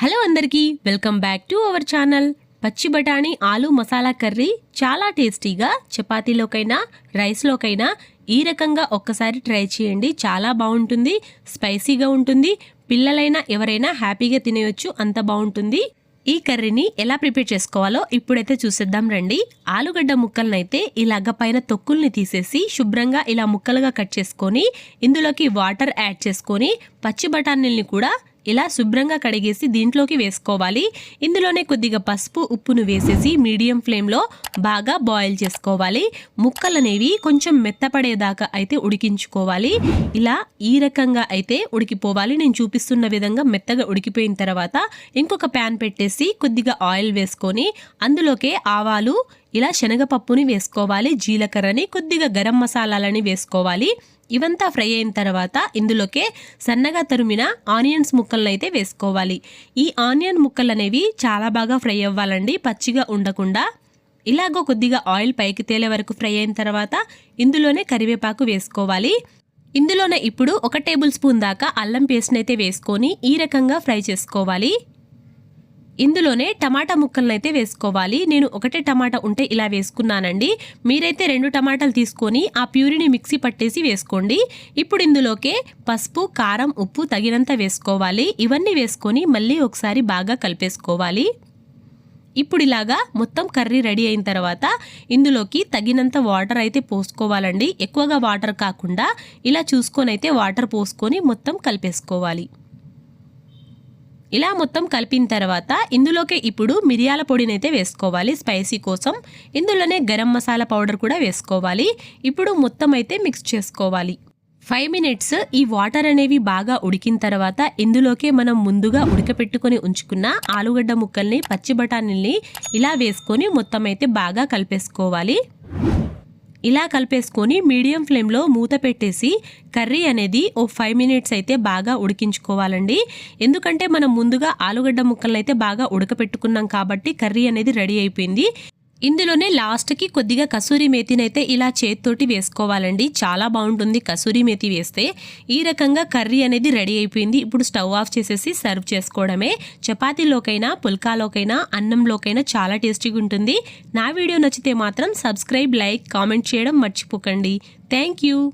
Hello అందరికీ welcome back to our channel. పచ్చి బఠానీ ఆలు మసాలా కర్రీ చాలా టేస్టీగా చపాతీలోకైనా రైస్లోకైనా ఈ రకంగా ఒక్కసారి ట్రై చేయండి. చాలా బాగుంటుంది స్పైసీగా ఉంటుంది. పిల్లలైనా ఎవరైనా హ్యాపీగా తినేయొచ్చు అంత బాగుంటుంది. ఈ కర్రీని ఎలా ప్రిపేర్ చేసుకోవాలో ఇప్పుడైతే చూసేద్దాం రండి. ఆలుగడ్డ ముక్కలనైతే ఇలాగ పైన తొక్కుల్ని తీసేసి శుభ్రంగా ఇలా ముక్కలుగా కట్ చేసుకొని ఇందులోకి వాటర్ యాడ్ చేసుకొని పచ్చి బఠానీల్ని కూడా ఇలా శుభ్రంగా కడిగేసి దీంట్లోకి వేసుకోవాలి. ఇందులోనే కొద్దిగా పసుపు ఉప్పును వేసేసి మీడియం ఫ్లేమ్లో బాగా బాయిల్ చేసుకోవాలి. ముక్కలు అనేవి కొంచెం మెత్తపడేదాకా అయితే ఉడికించుకోవాలి. ఇలా ఈ రకంగా అయితే ఉడికిపోవాలి. నేను చూపిస్తున్న విధంగా మెత్తగా ఉడికిపోయిన తర్వాత ఇంకొక ప్యాన్ పెట్టేసి కొద్దిగా ఆయిల్ వేసుకొని అందులోకే ఆవాలు ఇలా శనగపప్పుని వేసుకోవాలి జీలకర్రని కొద్దిగా గరం మసాలాలని వేసుకోవాలి. ఇవంతా ఫ్రై అయిన తర్వాత ఇందులోకే సన్నగా తరిమిన ఆనియన్స్ ముక్కలను అయితే వేసుకోవాలి. ఈ ఆనియన్ ముక్కలు అనేవి చాలా బాగా ఫ్రై అవ్వాలండి పచ్చిగా ఉండకుండా. ఇలాగో కొద్దిగా ఆయిల్ పైకి తేలే వరకు ఫ్రై అయిన తర్వాత ఇందులోనే కరివేపాకు వేసుకోవాలి. ఇందులోనే ఇప్పుడు ఒక టేబుల్ స్పూన్ దాకా అల్లం పేస్ట్ని అయితే వేసుకొని ఈ రకంగా ఫ్రై చేసుకోవాలి. ఇందులోనే టమాటా ముక్కలను అయితే వేసుకోవాలి. నేను ఒకటే టమాటా ఉంటే ఇలా వేసుకున్నానండి. మీరైతే రెండు టమాటాలు తీసుకొని ఆ ప్యూరిని మిక్సీ పట్టేసి వేసుకోండి. ఇప్పుడు ఇందులోకే పసుపు కారం ఉప్పు తగినంత వేసుకోవాలి. ఇవన్నీ వేసుకొని మళ్ళీ ఒకసారి బాగా కలిపేసుకోవాలి. ఇప్పుడు ఇలాగా మొత్తం కర్రీ రెడీ అయిన తర్వాత ఇందులోకి తగినంత వాటర్ అయితే పోసుకోవాలండి. ఎక్కువగా వాటర్ కాకుండా ఇలా చూసుకొని అయితే వాటర్ పోసుకొని మొత్తం కలిపేసుకోవాలి. ఇలా మొత్తం కలిపిన తర్వాత ఇందులోకి ఇప్పుడు మిరియాల పొడిని అయితే వేసుకోవాలి. స్పైసీ కోసం ఇందులోనే గరం మసాలా పౌడర్ కూడా వేసుకోవాలి. ఇప్పుడు మొత్తం అయితే మిక్స్ చేసుకోవాలి. ఫైవ్ మినిట్స్ ఈ వాటర్ అనేవి బాగా ఉడికిన తర్వాత ఇందులోకే మనం ముందుగా ఉడకపెట్టుకొని ఉంచుకున్న ఆలుగడ్డ ముక్కల్ని పచ్చి బఠానీల్ని ఇలా వేసుకొని మొత్తం అయితే బాగా కలిపేసుకోవాలి. ఇలా కలిపేసుకొని మీడియం ఫ్లేమ్లో మూత పెట్టేసి కర్రీ అనేది ఓ ఫైవ్ మినిట్స్ అయితే బాగా ఉడికించుకోవాలండి. ఎందుకంటే మనం ముందుగా ఆలుగడ్డ ముక్కలను అయితే బాగా ఉడకపెట్టుకున్నాం కాబట్టి కర్రీ అనేది రెడీ అయిపోయింది. ఇందులోనే లాస్ట్కి కొద్దిగా కసూరి మేతినైతే ఇలా చేతితోటి వేసుకోవాలండి. చాలా బాగుంటుంది కసూరి మేతి వేస్తే. ఈ రకంగా కర్రీ అనేది రెడీ అయిపోయింది. ఇప్పుడు స్టవ్ ఆఫ్ చేసేసి సర్వ్ చేసుకోవడమే. చపాతీలోకైనా పుల్కాలోకైనా అన్నంలోకైనా చాలా టేస్టీగా ఉంటుంది. నా వీడియో నచ్చితే మాత్రం సబ్స్క్రైబ్ లైక్ కామెంట్ చేయడం మర్చిపోకండి. Thank you.